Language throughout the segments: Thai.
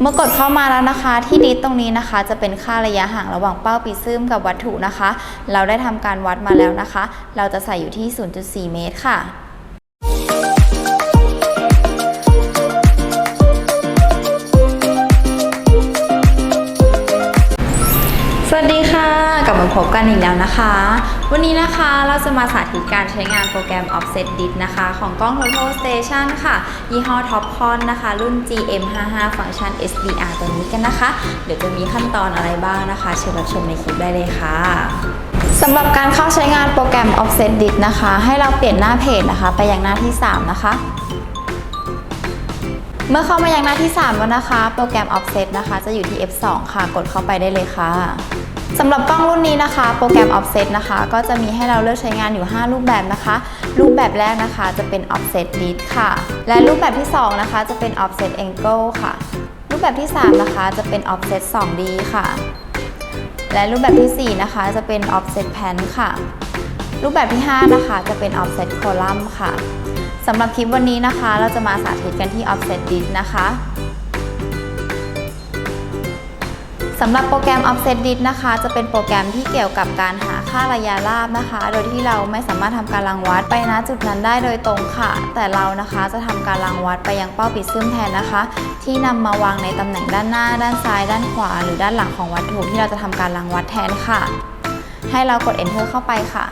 เมื่อกดเข้ามาแล้วนะคะ ที่ดิสตรงนี้นะคะ จะเป็นค่าระยะห่างระหว่างเป้าปีซึมกับวัตถุนะคะ เราได้ทำการวัดมาแล้วนะคะ เราจะใส่อยู่ที่ 0.4 เมตรค่ะ กลับมาพบกันอีกแล้วนะคะ วันนี้นะคะเราจะมาสาธิตการใช้งานโปรแกรม Offset Dit นะคะ ของกล้อง Total Station ค่ะ ยี่ห้อ Topcon นะคะ รุ่น GM55 ฟังก์ชัน SDR ตัวนี้กันนะคะ เดี๋ยวจะมีขั้นตอนอะไรบ้างนะคะ เชิญรับชมในคลิปได้เลยค่ะสำหรับการเข้าใช้งานโปรแกรม Offset Dit นะคะ ให้เราเปลี่ยนหน้าเพจนะคะ ไปยังหน้าที่ 3 นะคะเมื่อเข้ามายังหน้าที่3แล้วนะคะ โปรแกรม Offset นะคะ จะอยู่ที่ F2 ค่ะ กดเข้าไปได้เลยค่ะ สำหรับกล้องรุ่นนี้นะคะ โปรแกรม Offset นะคะ ก็จะมีให้เราเลือกใช้งานอยู่ 5 รูปแบบนะคะ รูปแบบแรกนะคะจะเป็น Offset Lead ค่ะ และรูปแบบที่ 2 นะคะ จะเป็น Offset Angle ค่ะ รูปแบบที่ 3 นะคะ จะเป็น Offset 2D ค่ะ และรูปแบบที่ 4 นะคะ จะเป็น Offset Pan ค่ะ รูปแบบที่ 5 นะคะ จะเป็น Offset Column ค่ะสำหรับคลิปวันนี้นะคะ เราจะมาสาธิตกันที่ Offset Lead นะคะ สำหรับโปรแกรม Offset Dit นะคะ จะเป็นโปรแกรมที่เกี่ยวกับการหาค่าระยะราบนะคะ โดยที่เราไม่สามารถทำการรังวัดไปณจุดนั้นได้โดยตรงค่ะ แต่เรานะคะจะทำการรังวัดไปยังเป้าปิดซึมแทนนะคะ ที่นำมาวางในตำแหน่งด้านหน้า ด้านซ้าย ด้านขวา หรือด้านหลังของวัตถุที่เราจะทำการรังวัดแทนค่ะ ให้เรากด enter เข้าไปค่ะ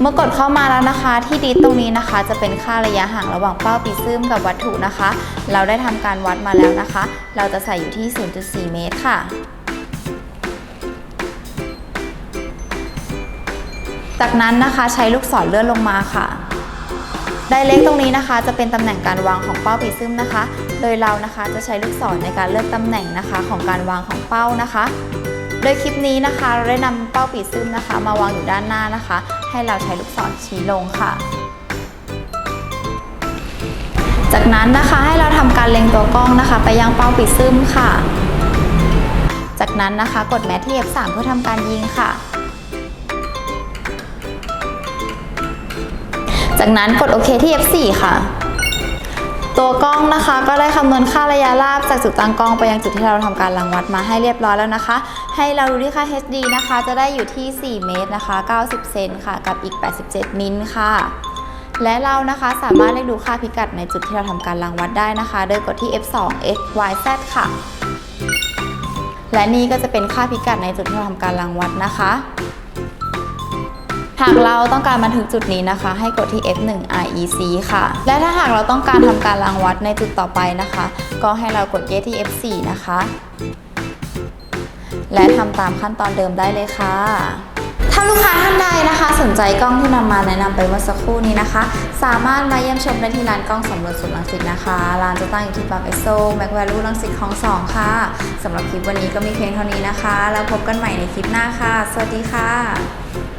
เมื่อกดเข้ามาแล้วนะคะ ที่ดิสตรงนี้นะคะ จะเป็นค่าระยะห่างระหว่างเป้าปีซึมกับวัตถุนะคะ เราได้ทำการวัดมาแล้วนะคะ เราจะใส่อยู่ที่ 0.4 เมตรค่ะจากนั้นนะคะใช้ลูกศรเลื่อนลงมาค่ะ ไดเรกตรงนี้นะคะ จะเป็นตำแหน่งการวางของเป้าปีซึมนะคะ โดยเรานะคะจะใช้ลูกศรในการเลือกตำแหน่งนะคะของการวางของเป้านะคะ ดยคลิปนี้นะคะเราได้นำเป้าปีซึมนะคะ มาวางอยู่ด้านหน้านะคะ ให้เราใช้ลูกศรชี้ลงค่ะ จากนั้นนะคะให้เราทำการเล็งตัวกล้องนะคะ ไปยังเป้าปีซึมค่ะ จากนั้นนะคะกดแมทที่ F3 เพื่อทำการยิงค่ะจากนั้นกดโอเคที่ F4 ค่ะ ตัวกล้องนะคะ ก็ได้คำนวณค่าระยะราบจากจุดตั้งกล้องไปยังจุดที่เราทำการรังวัดมาให้เรียบร้อยแล้วนะคะ ให้เราดูที่ค่า HD นะคะ จะได้อยู่ที่ 4 เมตรนะคะ 90 เซนค่ะ กับอีก 87 มิลค่ะ และเรานะคะสามารถเลือกดูค่าพิกัดในจุดที่เราทำการรังวัดได้นะคะ โดยกดที่ F2 X Y Z ค่ะ และนี่ก็จะเป็นค่าพิกัดในจุดที่เราทำการรังวัดนะคะ หากเราต้องการบันทึกจุดนี้นะคะ ให้กดที่ F1 REC ค่ะ และถ้าหากเราต้องการทำการรังวัดในจุดต่อไปนะคะ ก็ให้เรากดเยที่ F4 นะคะ และทำตามขั้นตอนเดิมได้เลยค่ะถ้าลูกค้าท่านใดนะคะ สนใจกล้องที่นำมาแนะนำไปเมื่อสักครู่นี้นะคะ สามารถมาเยี่ยมชมได้ที่ร้านกล้องสำรวจสุดลังสิตนะคะร้านจะตั้งอยู่ที่ปากเอโซแม็กแวลูลังสิตคลองสองค่ะสำหรับคลิปวันนี้ก็มีเพียงเท่านี้นะคะ แล้วพบกันใหม่ในคลิปหน้าค่ะ สวัสดีค่ะ